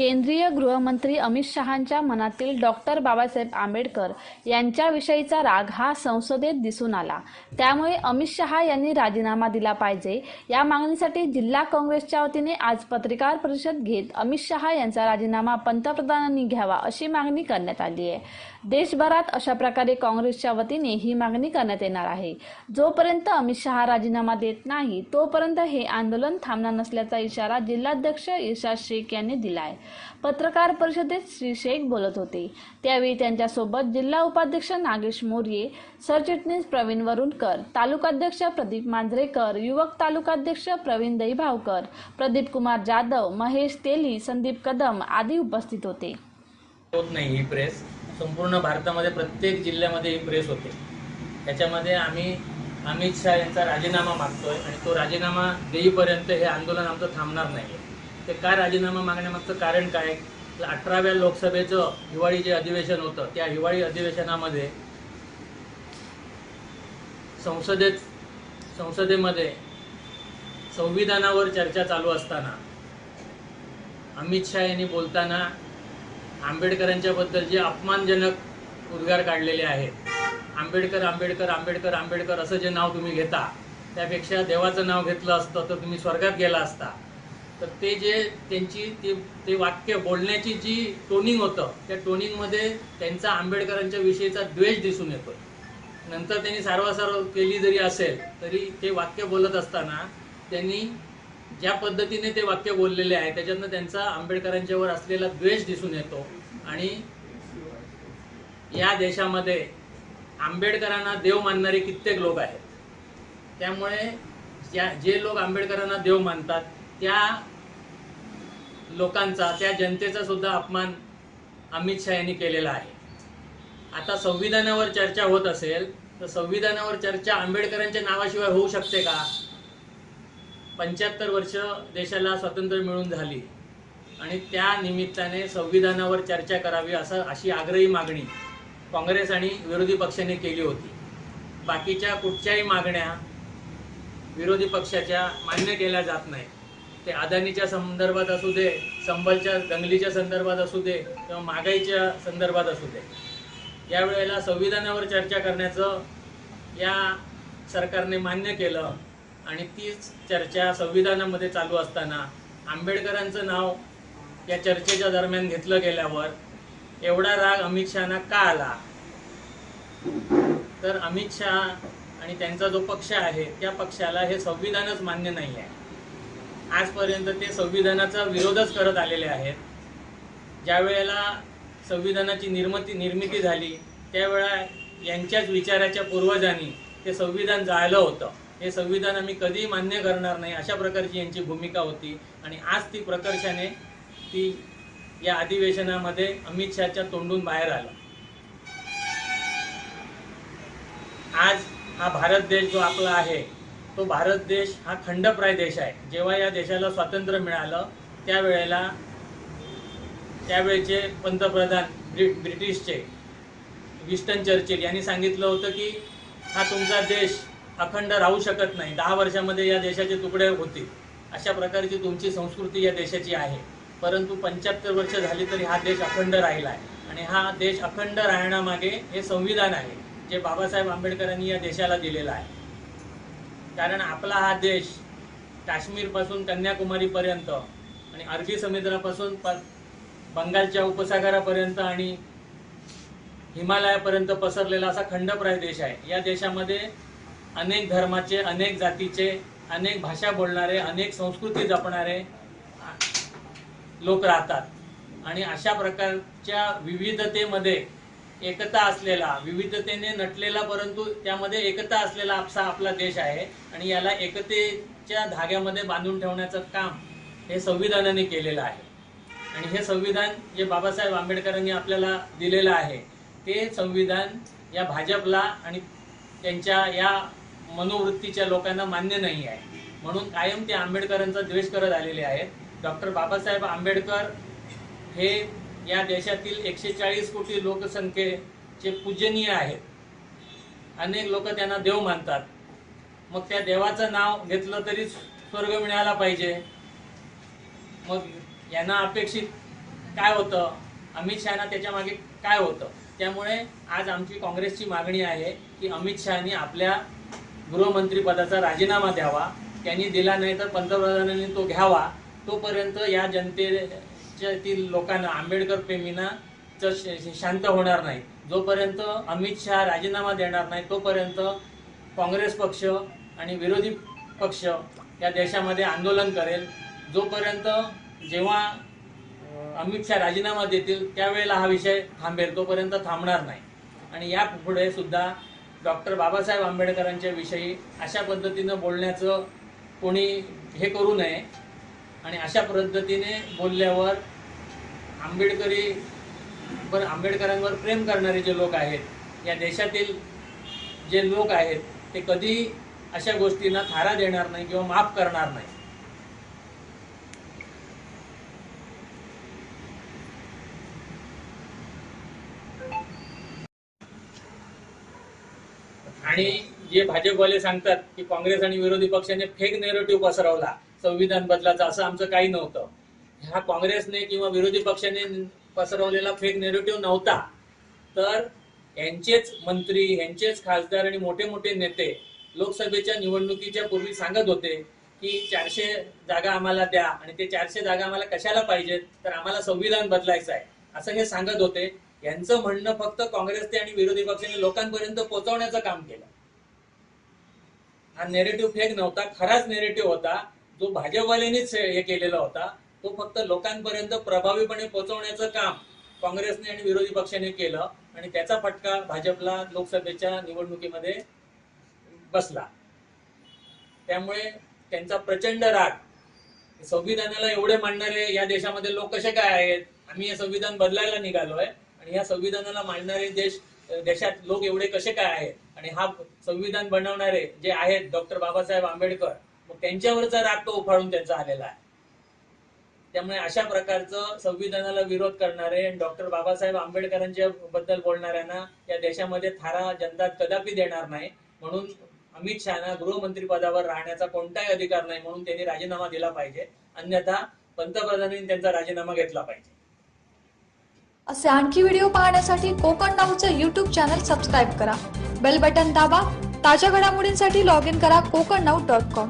केंद्रीय गृहमंत्री अमित शहांच्या मनातील डॉक्टर बाबासाहेब आंबेडकर यांच्याविषयीचा राग हा संसदेत दिसून आला. त्यामुळे अमित शहा यांनी राजीनामा दिला पाहिजे. या मागणीसाठी जिल्हा काँग्रेसच्या वतीने आज पत्रकार परिषद घेत अमित शहा यांचा राजीनामा पंतप्रधानांनी घ्यावा अशी मागणी करण्यात आली आहे. देशभरात अशा प्रकारे काँग्रेसच्या वतीने ही मागणी करण्यात येणार आहे. जोपर्यंत अमित शहा राजीनामा देत नाही तोपर्यंत हे आंदोलन थांबणार नसल्याचा इशारा जिल्हाध्यक्ष इशा शेख यांनी दिला आहे पत्रकार परिषदेत श्री शेख बोलत होते. त्यावेळी त्यांच्यासोबत जिल्हा उपाध्यक्ष नागेश मोर्ये सरचिटणीस प्रवीण वरुणकर तालुकाध्यक्ष प्रदीप मांजरेकर युवक तालुकाध्यक्ष प्रवीण दहीभावकर प्रदीप कुमार जाधव महेश तेली संदीप कदम आदी उपस्थित होते. होत नाही ही प्रेस. संपूर्ण भारतामध्ये प्रत्येक जिल्ह्यामध्ये ही प्रेस होते. त्याच्यामध्ये आम्ही अमित शहा यांचा राजीनामा मागतोय आणि तो राजीनामा देईपर्यंत हे आंदोलन आमचं थांबणार नाही ते काय राजीनामा मागण्यामागचं कारण काय? अठराव्या लोकसभेचं हिवाळी जे अधिवेशन होतं. त्या हिवाळी अधिवेशनामध्ये संसदेत संसदेमध्ये संविधानावर चर्चा चालू असताना अमित शहा यांनी बोलताना आंबेडकरांच्याबद्दल जे अपमानजनक उद्गार काढलेले आहेत आंबेडकर आंबेडकर आंबेडकर आंबेडकर असं जे नाव तुम्ही घेता त्यापेक्षा देवाचं नाव घेतलं असतं तर तुम्ही स्वर्गात गेला असता. तर ते जे त्यांची ते ते वाक्य बोलण्याची जी टोनिंग होतं त्या टोनिंगमध्ये त्यांचा आंबेडकरांच्या विषयीचा द्वेष दिसून येतो नंतर त्यांनी सारवासारव केली जरी असेल तरी ते वाक्य बोलत असताना त्यांनी ज्या पद्धतीने ते वाक्य बोललेले आहे त्याच्यातनं त्यांचा आंबेडकरांच्यावर असलेला द्वेष दिसून येतो. आणि या देशामध्ये आंबेडकरांना देव मानणारे कित्येक लोक आहेत. त्यामुळे ज्या जे लोक आंबेडकरांना देव मानतात त्या लोकांचा त्या जनतेचा सुद्धा अपमान अमित शहा यांनी केलेला आहे. आता संविधानावर चर्चा होत असेल तर संविधानावर चर्चा आंबेडकरांच्या नावाशिवाय होऊ शकते का? पंच्याहत्तर वर्ष देशाला स्वातंत्र्य मिळून झाली आणि त्या निमित्ताने संविधानावर चर्चा करावी असं अशी आग्रही मागणी काँग्रेस आणि विरोधी पक्षाने केली होती. बाकीच्या कुठच्याही मागण्या विरोधी पक्षाच्या मान्य केल्या जात नाहीत. ते अदानीच्या संदर्भात असू दे संबलच्या दंगलीच्या संदर्भात असू दे किंवा महागाईच्या संदर्भात असू दे. यावेळेला संविधानावर चर्चा करण्याचं या सरकारने मान्य केलं आणि तीच चर्चा संविधानामध्ये चालू असताना आंबेडकरांचं नाव या चर्चेच्या दरम्यान घेतलं गेल्यावर एवढा राग अमित शहाना का आला? तर अमित शहा आणि त्यांचा जो पक्ष आहे त्या पक्षाला हे संविधानच मान्य नाही आहे आजपर्यंत ते संविधानाचा विरोधच करत आलेले आहेत. ज्या वेळेला संविधानाची निर्मिती निर्मिती झाली त्यावेळा यांच्याच विचाराच्या पूर्वजांनी ते संविधान जाळलं होतं. हे संविधान आम्ही कधीही मान्य करणार नाही अशा प्रकारची यांची भूमिका होती. आणि आज ती प्रकर्षाने ती या अधिवेशनामध्ये अमित शहाच्या तोंडून बाहेर आलं. आज हा भारत देश जो आपला आहे तो भारत देश हा खंडप्राय देश आहे. जेव्हा या देशाला स्वातंत्र्य मिळालं त्यावेळेला त्यावेळेचे पंतप्रधान ब्रि ब्रिटिशचे विस्टन चर्चिल यांनी सांगितलं होतं की हा तुमचा देश अखंड राहू शकत नाही. दहा वर्षामध्ये या देशाचे तुकडे होतील. अशा प्रकारची तुमची संस्कृती या देशाची आहे. परंतु पंच्याहत्तर वर्ष झाली तरी हा देश अखंड राहिला आहे आणि हा देश अखंड राहण्यामागे हे संविधान आहे जे बाबासाहेब आंबेडकरांनी या देशाला दिलेलं आहे. कारण आपला हा देश काश्मीरपासून कन्याकुमारीपर्यंत आणि अरबी समुद्रापासून प बंगालच्या उपसागरापर्यंत आणि हिमालयापर्यंत पसरलेला असा खंडप्राय देश आहे. या देशामध्ये अनेक धर्माचे अनेक जातीचे अनेक भाषा बोलणारे अनेक संस्कृती जपणारे लोक राहतात. आणि अशा प्रकारच्या विविधतेमध्ये एकता असलेला विविधतेने नटलेला परंतु त्यामध्ये एकता असलेला आपसा आपला देश आहे आणि याला एकतेच्या धाग्यामध्ये बांधून ठेवण्याचं काम हे संविधानाने केलेलं आहे. आणि हे संविधान जे बाबासाहेब आंबेडकरांनी आपल्याला दिलेलं आहे ते संविधान या भाजपला आणि त्यांच्या या मनोवृत्तीच्या लोकांना मान्य नाही आहे. म्हणून कायम ते आंबेडकरांचा द्वेष करत आलेले आहेत. डॉक्टर बाबासाहेब आंबेडकर हे या देशातील एकशे चाळीस कोटी लोकसंख्येचे पूजनीय आहेत. अनेक लोक त्यांना देव मानतात. मग त्या देवाचं नाव घेतलं तरी स्वर्ग मिळाला पाहिजे. मग यांना अपेक्षित काय होतं? अमित शहाना त्याच्यामागे काय होतं? त्यामुळे आज आमची काँग्रेसची मागणी आहे की अमित शहानी आपल्या गृहमंत्रीपदाचा राजीनामा द्यावा. त्यांनी दिला नाही तर पंतप्रधानांनी तो घ्यावा. तोपर्यंत या जनतेतील लोकांना आंबेडकर प्रेमींना श- शांत होणार नाही. जोपर्यंत अमित शहा राजीनामा देणार नाही तोपर्यंत काँग्रेस पक्ष आणि विरोधी पक्ष या देशामध्ये आंदोलन करेल. जोपर्यंत जेव्हा अमित शहा राजीनामा देतील त्यावेळेला हा विषय थांबेल तोपर्यंत थांबणार नाही. आणि या पुढे सुद्धा डॉक्टर बाबासाहेब आंबेडकरांच्या विषयी अशा पद्धतीनं बोलण्याचं कोणी हे करू नये. आणि अशा पद्धतीने बोलल्यावर आंबेडकरी पण आंबेडकरांवर प्रेम करणारे जे लोक आहेत या देशातील जे लोक आहेत ते कधीही अशा गोष्टींना थारा देणार नाही किंवा माफ करणार नाही. आणि जे भाजपवाले सांगतात की काँग्रेस आणि विरोधी पक्षाने फेक नेरेटिव्ह पसरवला संविधान बदलाचं असं आमचं काही नव्हतं. हा काँग्रेसने किंवा विरोधी पक्षाने पसरवलेला फेक नेरेटिव्ह नव्हता. तर यांचेच मंत्री यांचेच खासदार आणि मोठे मोठे नेते लोकसभेच्या निवडणुकीच्या पूर्वी सांगत होते की चारशे जागा आम्हाला द्या आणि ते चारशे जागा आम्हाला कशाला पाहिजेत? तर आम्हाला संविधान बदलायचं आहे. असं हे सांगत होते. यांचं म्हणणं फक्त काँग्रेसचे आणि विरोधी पक्षाने लोकांपर्यंत पोहोचवण्याचं काम केलं. हा नेरेटिव्ह फेक नव्हता खराच नेरेटिव्ह होता. जो भाजपवाल्यांनीच हे केलेला होता. तो फक्त लोकांपर्यंत प्रभावीपणे पोहोचवण्याचं काम काँग्रेसने आणि विरोधी पक्षाने केलं आणि त्याचा फटका भाजपला लोकसभेच्या निवडणुकीमध्ये बसला. त्यामुळे त्यांचा प्रचंड राग. संविधानाला एवढे मांडणारे या देशामध्ये लोक कसे काय आहेत? आम्ही हे संविधान बदलायला निघालोय आणि या संविधानाला मांडणारे देश देशात लोक एवढे कसे काय आहेत? आणि हा संविधान बनवणारे जे आहेत डॉक्टर बाबासाहेब आंबेडकर मग त्यांच्यावरचा राग तो उफाळून त्यांचा आलेला आहे. त्यामुळे अशा प्रकारचं संविधानाला विरोध करणारे आणि डॉक्टर बाबासाहेब आंबेडकरांच्या बद्दल बोलणाऱ्यांना या देशामध्ये थारा जनता कदापि देणार नाही. म्हणून अमित शहाना गृहमंत्री पदावर राहण्याचा कोणताही अधिकार नाही म्हणून त्यांनी राजीनामा दिला पाहिजे. अन्यथा पंतप्रधानांनी त्यांचा राजीनामा घेतला पाहिजे. असे आणखी व्हिडिओ पाहण्यासाठी कोकण नाऊचं यूट्यूब चॅनल सबस्क्राईब करा. बेल बटन दाबा. ताज्या घडामोडींसाठी लॉग इन करा कोकण नाऊ डॉट कॉम